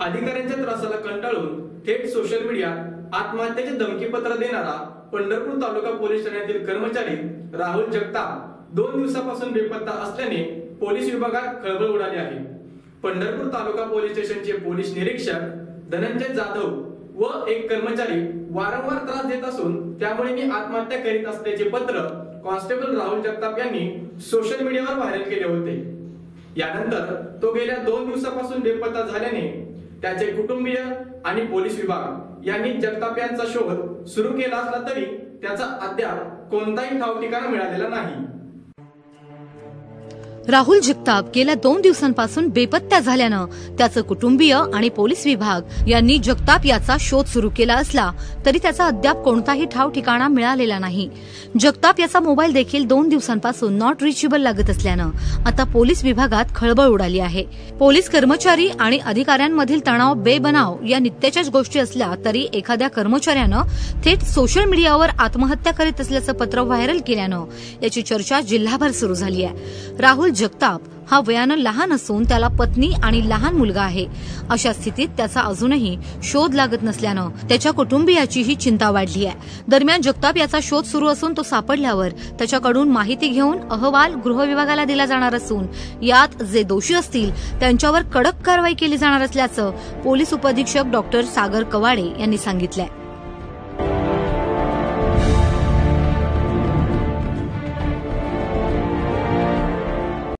अधिकाऱ्यांच्या त्रासाला कंटाळून थेट सोशल मीडियात आत्महत्याचे धमकीपत्र देणारा पंढरपूर तालुका पोलीस ठाण्यातील कर्मचारी राहुल जगताप दोन दिवसापासून बेपत्ता असल्याने पोलीस विभागात खळबळ उडाली आहे. पंढरपूर तालुका पोलीस स्टेशनचे पोलीस निरीक्षक धनंजय जाधव व एक कर्मचारी वारंवार त्रास देत असून त्यामुळे मी आत्महत्या करीत असल्याचे पत्र कॉन्स्टेबल राहुल जगताप यांनी सोशल मीडियावर व्हायरल केले होते. यानंतर तो गेल्या दोन दिवसापासून बेपत्ता झाल्याने त्याचे कुटुंबीय आणि पोलीस विभाग यांनी जगताप यांचा शोध सुरू केला असला तरी त्याचा अद्याप कोणताही ठाव ठिकाणा मिळालेला नाही. राहुल जगताप गेल्या दोन दिवसांपासून बेपत्ता झाल्यानं त्याचं कुटुंबीय आणि पोलीस विभाग यांनी जगताप याचा शोध सुरू केला असला तरी त्याचा अद्याप कोणताही ठाव ठिकाणा मिळालेला नाही. जगताप याचा मोबाईल देखील दोन दिवसांपासून नॉट रिचेबल लागत असल्यानं आता पोलीस विभागात खळबळ उडाली आहे. पोलीस कर्मचारी आणि अधिकाऱ्यांमधील तणाव बेबनाव या नित्याच्याच गोष्टी असल्या तरी एखाद्या कर्मचाऱ्यानं थेट सोशल मीडियावर आत्महत्या करीत असल्याचं पत्र व्हायरल केल्यानं याची चर्चा जिल्हाभर सुरू झाली आहे. राहुल जगताप हा वयानं लहान असून त्याला पत्नी आणि लहान मुलगा आहे. अशा स्थितीत त्याचा अजूनही शोध लागत नसल्यानं त्याच्या कुटुंबियाचीही चिंता वाढली आहे. दरम्यान जगताप याचा शोध सुरू असून तो सापडल्यावर त्याच्याकडून माहिती घेऊन अहवाल गृहविभागाला दिला जाणार असून यात जे दोषी असतील त्यांच्यावर कडक कारवाई केली जाणार असल्याचं पोलीस उपअधीक्षक डॉक्टर सागर कवाडे यांनी सांगितलंय.